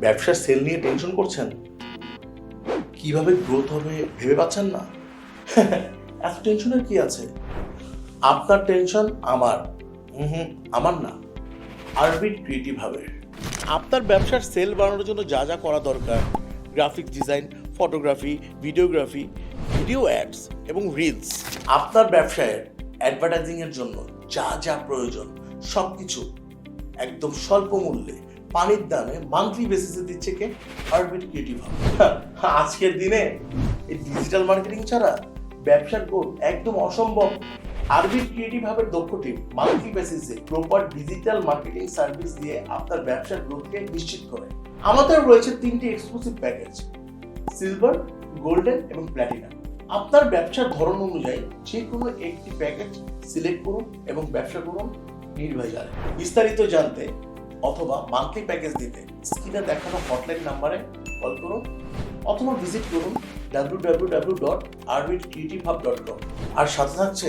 ব্যবসার সেল নিয়ে টেনশন করছেন? কীভাবে গ্রোথ হবে ভেবে পাচ্ছেন না? এত টেনশনের কি আছে? আপনার টেনশন আমার। হুম, আমার না। আরবিট ক্রিয়েটিভ হবে আপনার ব্যবসার সেল বাড়ানোর জন্য যা যা করা দরকার। Graphic design photography videography video ads এবং রিলস আপনার ব্যবসায়ের অ্যাডভার্টাইজিংয়ের জন্য যা যা প্রয়োজন সব কিছু একদম স্বল্প মূল্যে। পানির দামে মান্থলি বেসিসে দিচ্ছে কে? আরবিট ক্রিয়েটিভ আজকের দিনে এই ডিজিটাল মার্কেটিং ছাড়া ব্যবসার গ্রোথ একদম অসম্ভব। আরবিট ক্রিয়েটিভ হাবের দক্ষ টিম মান্থলি বেসিসে প্রপার ডিজিটাল মার্কেটিং সার্ভিস দিয়ে আপনার ব্যবসার গ্রোথকে নিশ্চিত করে। আমাদের রয়েছে তিনটি এক্সক্লুসিভ প্যাকেজ সিলভার গোল্ডেন এবং প্ল্যাটিনাম আপনার ব্যবসার ধরন অনুযায়ী যে কোনো একটি প্যাকেজ সিলেক্ট করুন এবং ব্যবসা করুন নির্ভেজালে বিস্তারিত জানতে অথবা মান্থলি প্যাকেজ দিতে। স্ক্রিনে দেখানো হটলাইন নাম্বারে কল করুন অথবা ভিজিট করুন W W W dot Orbit dot আর সাথে থাকছে